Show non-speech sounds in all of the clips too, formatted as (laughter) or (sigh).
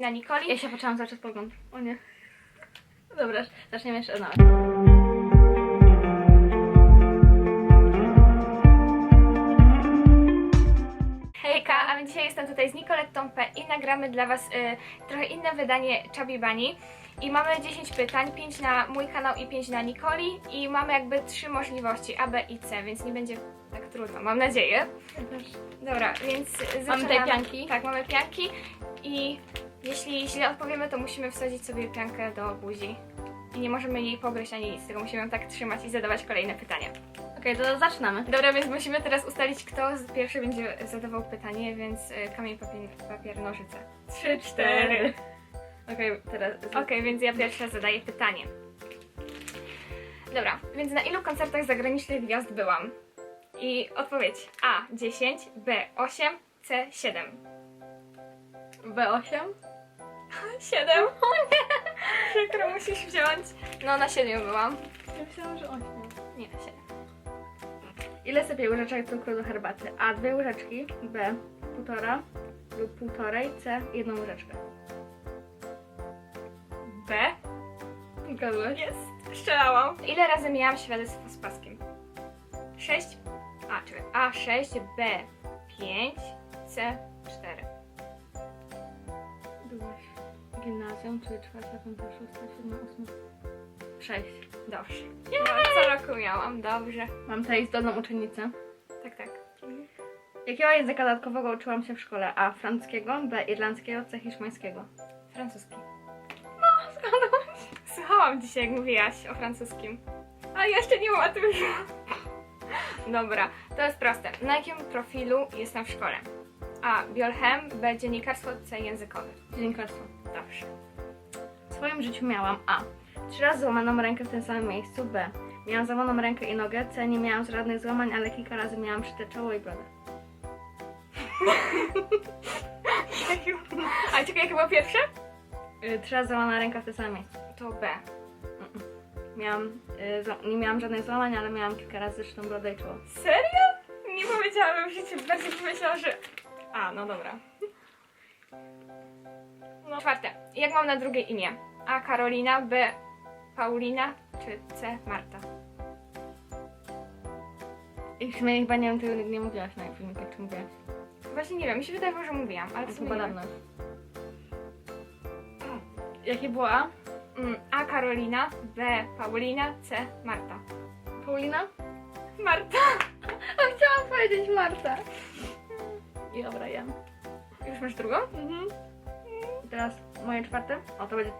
na Nikoli. Ja się patrzyłam cały czas pogląd. O nie. Dobra, zaczniemy jeszcze od nowa. Hejka, a my dzisiaj jestem tutaj z Nicolettą P i nagramy dla Was y, trochę inne wydanie Chubby Bunny. I mamy 10 pytań, 5 na mój kanał i 5 na Nikoli i mamy jakby trzy możliwości A, B i C, więc nie będzie tak trudno, mam nadzieję. Dobra, więc zaczynamy. Mamy tutaj pianki. Tak, mamy pianki i jeśli źle odpowiemy, to musimy wsadzić sobie piankę do buzi. I nie możemy jej pogryźć ani nic, tylko musimy ją tak trzymać i zadawać kolejne pytania. Okej, to zaczynamy. Dobra, więc musimy teraz ustalić, kto z- pierwszy będzie zadawał pytanie, więc y, kamień, papier, papier nożyce. Trzy, cztery. Okej, teraz. Okej, więc ja pierwsza zadaję pytanie. Dobra, więc na ilu koncertach zagranicznych gwiazd byłam? I odpowiedź A 10, B 8, C 7. B8? 7? O nie! Przykro, musisz wziąć. No, na 7 byłam. Ja myślałam, że 8. Nie, na 7. Ile sypie łyżeczek cukru do herbaty? A. Dwie łyżeczki. B. Półtora lub półtorej. C. Jedną łyżeczkę. B? Zgadłeś? Jest. Strzelałam. Ile razy miałam świadectwo z paskiem? 6. A, czekaj. A 6, B 5, C 4. Byłaś gimnazjum, czyli czwarta, piąta, szósta, siódma, ósma. Sześć. Dobrze. No, co roku miałam, dobrze. Mam tutaj zdolną uczennicę. Tak, tak. Jakiego języka dodatkowego uczyłam się w szkole? A. Francuskiego, B. Irlandzkiego, C. Hiszpańskiego. Francuski. No, zgadłaś. Słuchałam dzisiaj, jak mówiłaś o francuskim. A jeszcze nie maturze. Dobra, to jest proste. Na jakim profilu jestem w szkole? A. Biolchem, B. Dziennikarstwo, C. Językowy. Dziennikarstwo. Dobrze. W swoim życiu miałam A. Trzy razy złamaną rękę w tym samym miejscu. B. Miałam złamaną rękę i nogę. C. Nie miałam żadnych złamań, ale kilka razy miałam szyte czoło i brodę. (laughs) A czekaj, jakie było pierwsze? Y, Trzy razy złamana ręka w tym samym miejscu. To B. Miałam, y, zła- nie miałam żadnych złamań, ale miałam kilka razy szytą brodę i czoło. Serio? Nie powiedziałabym w życiu, bardziej pomyślała, że... A, no dobra. No. Czwarte. Jak mam na drugie imię? A. Karolina, B. Paulina, czy C. Marta? I w sumie chyba nie wiem, ty nie mówiłaś na filmikach, czy mówiłaś. Właśnie nie wiem, mi się wydaje, że mówiłam, ale w To sumie. Jakie było A? Mm, A. Karolina, B. Paulina, C. Marta. Paulina? Marta! (laughs) A chciałam powiedzieć Marta. I dobra, ja. Już masz drugą? Mhm. I teraz moje czwarte. O, to będzie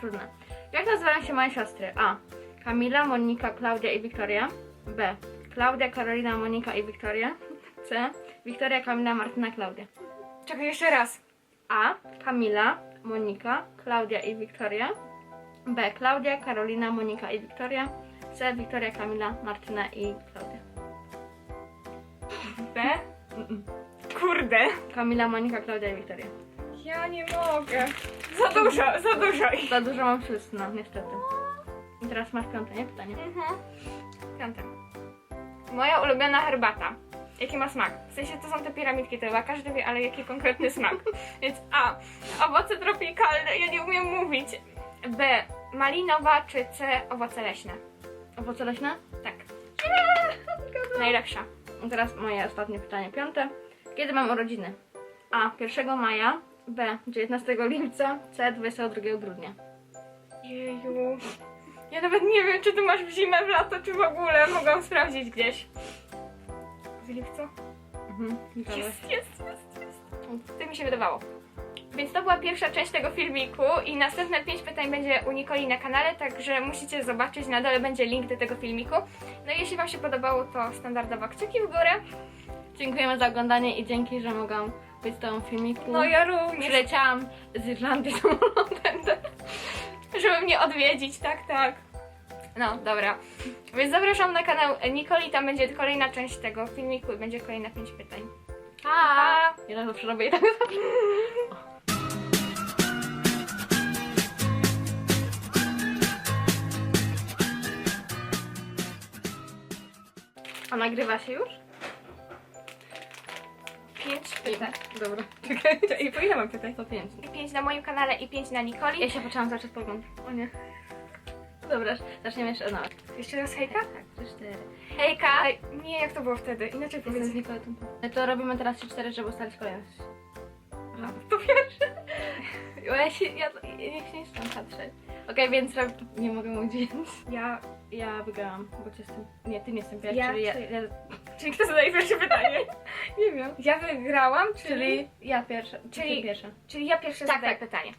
trudne. Jak nazywają się moje siostry? A. Kamila, Monika, Klaudia i Wiktoria. B. Klaudia, Karolina, Monika i Wiktoria. C. Wiktoria, Kamila, Martyna, Klaudia. Czekaj, jeszcze raz. A. Kamila, Monika, Klaudia i Wiktoria. B. Klaudia, Karolina, Monika i Wiktoria. C. Wiktoria, Kamila, Martyna i Klaudia. B. Kurde. Kamila, Monika, Klaudia i Wiktoria. Ja nie mogę. Za dużo, za dużo ich. Za dużo mam wszyscy, no niestety. I teraz masz piąte, nie? Pytanie. Mhm. Piąte. Moja ulubiona herbata. Jaki ma smak? W sensie to są te piramidki, to chyba każdy wie, ale jaki konkretny smak. (laughs) Więc A. Owoce tropikalne, ja nie umiem mówić. B. Malinowa czy C. Owoce leśne? Owoce leśne? Tak. Najlepsza. I teraz moje ostatnie pytanie, piąte. Kiedy mam urodziny? A. 1 maja. B. 19 lipca. C. 22 grudnia. Jeju. Ja nawet nie wiem, czy ty masz w zimę, w lato, czy w ogóle. Mogłam sprawdzić gdzieś. W lipcu? Mhm. Jest, jest, jest, jest. Tak mi się wydawało. Więc to była pierwsza część tego filmiku i następne 5 pytań będzie u Nikoli na kanale, także musicie zobaczyć, na dole będzie link do tego filmiku. No i jeśli Wam się podobało, to standardowo kciuki w górę. Dziękujemy za oglądanie i dzięki, że mogłam być w filmiku. No ja również, Przyleciałam z Irlandii samolotem. żeby mnie odwiedzić, tak, tak. No, dobra. Więc zapraszam na kanał Nikoli, tam będzie kolejna część tego filmiku i będzie kolejna 5 pytań. Pa! Ja zawsze robię tak. A nagrywa się już? 5 pytań. Dobra, czekaj. I po ile mam pytań? To pięć. 5 na moim kanale i 5 na Nikoli. Ja się patrzyłam cały czas po ogląd. O nie. Dobra, zaczniemy jeszcze od nowa. Jeszcze raz hejka? Tak, trzy, cztery. Hejka! Ej, nie, jak to było wtedy? Inaczej Jestem powiedz. z Nikoletą. To robimy teraz trzy, cztery, żeby ustalić kolejność. Aha, Po pierwsze. Bo ja się, ja, ja nie chcę tam patrzeć. Okej, więc rob... nie mogę mówić, więc Ja... ja wygrałam, bo ty jestem... Nie, ty nie jestem pierwszy, Ja czyli ja, czy- ja... Czyli kto zadaje pierwsze pytanie? Nie wiem. Ja wygrałam, czyli... Czyli ja pierwsza, Czyli- czyli pierwsza. Czyli ja pierwsze Tak, zadaję tak. pytanie.